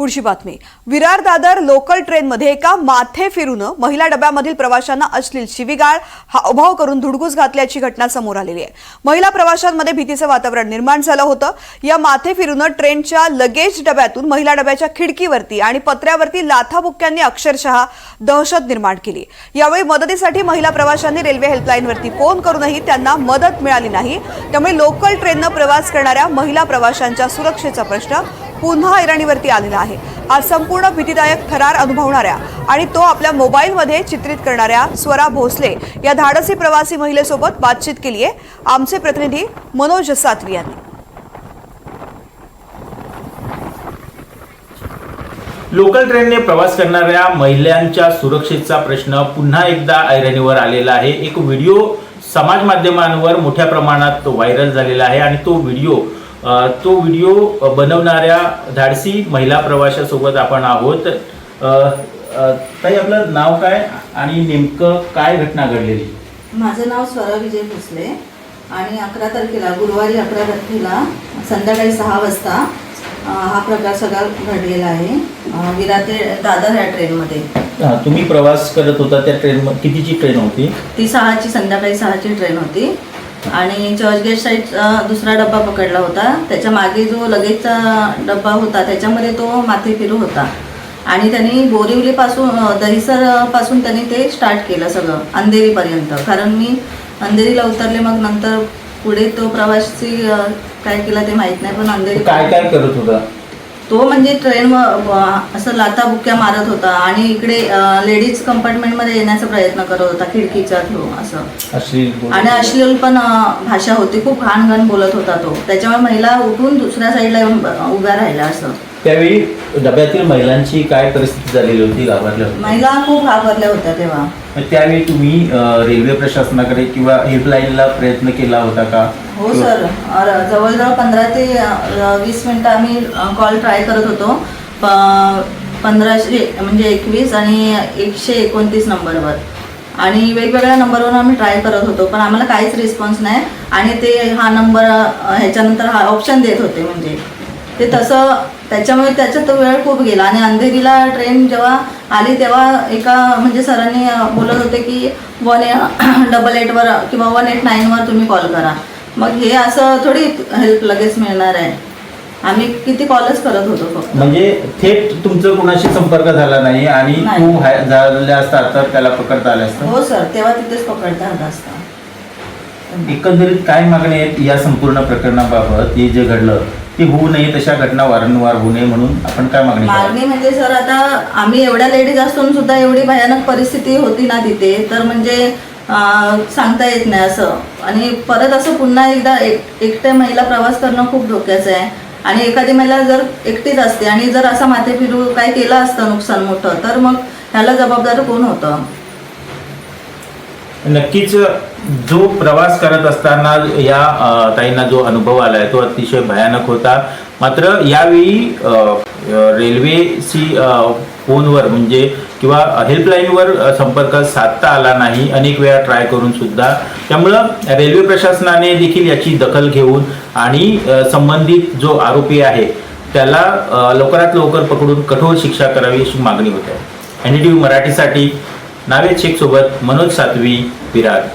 पुढची बातमी. विरार दादर लोकल ट्रेनमध्ये एका माथे फिरून महिला डब्यामधील प्रवाशांना अश्लील शिवीगाळ हावभाव करून धुडगूस घातल्याची घटना समोर आलेली आहे. महिला प्रवाशांमध्ये भीतीचं वातावरण निर्माण झालं होतं. या माथे फिरून ट्रेनच्या लगेज डब्यातून महिला डब्याच्या खिडकीवरती आणि पत्र्यावरती लाथाबुक्क्यांनी अक्षरशः दहशत निर्माण केली. यावेळी मदतीसाठी महिला प्रवाशांनी रेल्वे हेल्पलाईनवरती फोन करूनही त्यांना मदत मिळाली नाही. त्यामुळे लोकल ट्रेननं प्रवास करणाऱ्या महिला प्रवाशांच्या सुरक्षेचा प्रश्न पुन्हा ऐरणीवरती आलेला आहे. आज संपूर्ण भीतीदायक थरार अनुभवणाऱ्या आणि तो आपल्या मोबाईलमध्ये चित्रित करणाऱ्या स्वरा भोसले या धाडसी प्रवासी महिलेसोबत बातचीत केली आहे आमचे प्रतिनिधी मनोज सातवी यांनी. लोकल ट्रेनने प्रवास करणाऱ्या महिलांच्या सुरक्षेचा प्रश्न पुन्हा एकदा ऐरणीवर आलेला आहे. एक व्हिडिओ समाज माध्यमांवर मोठ्या प्रमाणात व्हायरल झालेला आहे आणि तो व्हिडिओ तो व्हिडिओ बनवणाऱ्या धाडसी महिला प्रवाशासोबत आपण आहोत. ताई आपलं नाव काय आणि नेमकं काय घटना घडलेली? माझं नाव स्वरा विजय भोसले आणि अकरा तारखेला गुरुवारी अकरा तारखेला संध्याकाळी सहा वाजता हा प्रकार सगळा घडलेला आहे. विरार ते दादर ह्या ट्रेनमध्ये. तुम्ही प्रवास करत होता त्या ट्रेन कितीची ट्रेन होती? ती सहाची संध्याकाळी सहाची ट्रेन होती. आणि चर्चगेट साईड दुसरा डब्बा पकडला होता. त्याच्यामागे जो लगेचचा डब्बा होता त्याच्यामध्ये तो माथे फिरू होता. आणि त्यांनी बोरिवलीपासून दहिसरपासून त्यांनी ते स्टार्ट केलं सगळं अंधेरीपर्यंत. कारण मी अंधेरीला उतरले मग नंतर पुढे तो प्रवासी काय केला ते माहीत नाही पण अंधेरी काय काय करत होता? तो म्हणजे ट्रेन असं लाथा बुक्क्या मारत होता आणि इकडे लेडीज कंपार्टमेंटमध्ये येण्याचा प्रयत्न करत होता खिडकीच्या थ्रू असं. आणि अश्लील पण भाषा होती खूप घाण घाण बोलत होता तो. त्याच्यामुळे महिला उठून दुसऱ्या साईडला येऊन उभ्या राहिल्या असं. त्यावेळी डब्यातील महिलांची काय परिस्थिती झालेली होती? गावातल्या महिला खूप घाबरल्या होत्या तेव्हा. त्यावेळी तुम्ही अ, रेल्वे प्रशासनाकडे किंवा हेल्पलाईनला प्रयत्न केला होता का? हो सर. अर- जवळजवळ पंधरा ते अ, वीस मिनटं आम्ही कॉल ट्राय करत होतो. प- पंधराशे म्हणजे एकवीस आणि एकशे एकोणतीस नंबरवर. आणि वेगवेगळ्या नंबरवर आम्ही ट्राय करत होतो पण आम्हाला काहीच रिस्पॉन्स नाही. आणि ते हा नंबर ह्याच्यानंतर हा ऑप्शन देत होते म्हणजे. ते तसं त्याच्यामुळे त्याच्यात तो वेळ खूप गेला. आणि अंधेरीला ट्रेन जेव्हा आली तेव्हा एका म्हणजे सरांनी बोलत होते की वन डबल एटवर किंवा वन एट नाईनवर तुम्ही कॉल करा. मग हे असं थोडी हेल्प लगेच मिळणार आहे. आम्ही किती कॉलच करत होतो फक्त. म्हणजे थेट तुमचं कोणाशी संपर्क झाला नाही आणि नाही. तू हाय- झाल्या असता तर त्याला पकडता आलं असतं? हो सर. तेव्हा तिथेच पकडता आला असता. एकंदरीत काय मागणी आहेत या संपूर्ण प्रकरणाबाबत? हे जे घडलं ते होऊ नये तशा घटना वारंवार होऊ नये म्हणून आपण काय मागणी मागणी म्हणजे सर आता आम्ही एवढ्या लेडीज असून सुद्धा एवढी भयानक परिस्थिती होती ना तिथे तर म्हणजे सांगता येत नाही असं. आणि परत असं पुन्हा एकदा एक एकट्या महिला प्रवास करणं खूप धोक्याचं आहे. आणि एखादी महिला जर एकटीच असते आणि जर असा माथे फिरू काय केलं असतं नुकसान मोठं तर मग ह्याला जबाबदार कोण होतं? नक्कीच जो प्रवास करत असताना या ताईंना जो अनुभव आलाय तो अतिशय भयानक होता. मात्र यावेळी रेल्वेशी फोनवर म्हणजे किंवा हेल्पलाईनवर संपर्क साधता आला नाही अनेक वेळा ट्राय करून सुद्धा. त्यामुळं रेल्वे प्रशासनाने देखील याची दखल घेऊन आणि संबंधित जो आरोपी आहे त्याला लवकरात लवकर पकडून कठोर शिक्षा करावी अशी मागणी होत आहे. एन डी टी व्ही मराठीसाठी नावेद शेख सोबत मनोज सातवी विरार